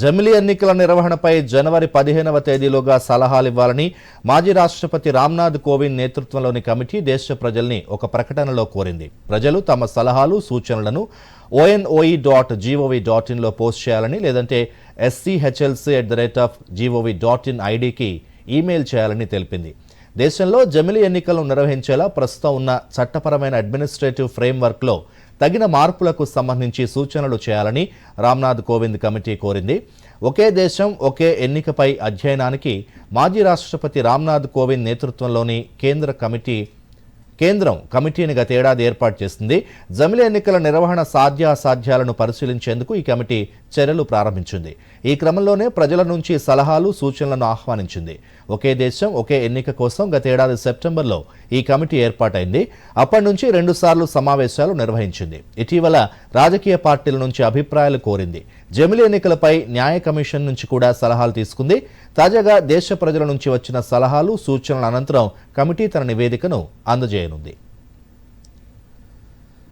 జమిలీ ఎన్నికల నిర్వహణపై జనవరి పదిహేనవ తేదీలోగా సలహాలు ఇవ్వాలని మాజీ రాష్ట్రపతి రామ్నాథ్ కోవింద్ నేతృత్వంలోని కమిటీ దేశ ప్రజల్ని ఒక ప్రకటనలో కోరింది. ప్రజలు తమ సలహాలు సూచనలను ఓఎన్ఓఈ డాట్ జీఓవి డాట్ ఇన్లో పోస్ట్ చేయాలని లేదంటే SCHLC at the rate of gov dot in ఐడికి ఈమెయిల్ చేయాలని తెలిపింది. దేశంలో జమిలీ ఎన్నికలను నిర్వహించేలా ప్రస్తుతం ఉన్న చట్టపరమైన అడ్మినిస్ట్రేటివ్ ఫ్రేమ్వర్క్లో తగిన మార్పులకు సంబంధించి సూచనలు చేయాలని రామ్నాథ్ కోవింద్ కమిటీ కోరింది. ఒకే దేశం ఒకే ఎన్నికపై అధ్యయనానికి మాజీ రాష్ట్రపతి రామ్నాథ్ కోవింద్ నేతృత్వంలోని కేంద్ర కమిటీ కేంద్రం కమిటీని గత ఏడాది ఏర్పాటు చేసింది. జమిల ఎన్నికల నిర్వహణ సాధ్యాసాధ్యాలను పరిశీలించేందుకు ఈ కమిటీ చర్యలు ప్రారంభించింది. ఈ క్రమంలోనే ప్రజల నుంచి సలహాలు సూచనలను ఆహ్వానించింది. ఒకే దేశం ఒకే ఎన్నిక కోసం గతేడాది సెప్టెంబర్లో ఈ కమిటీ ఏర్పాటైంది. అప్పటి నుంచి రెండుసార్లు సమావేశాలు నిర్వహించింది. ఇటీవల రాజకీయ పార్టీల నుంచి అభిప్రాయాలు కోరింది. జమిల ఎన్నికలపై న్యాయ కమిషన్ నుంచి కూడా సలహాలు తీసుకుంది. తాజాగా దేశ ప్రజల నుంచి వచ్చిన సలహాలు సూచనల అనంతరం కమిటీ తన నివేదికను llenos de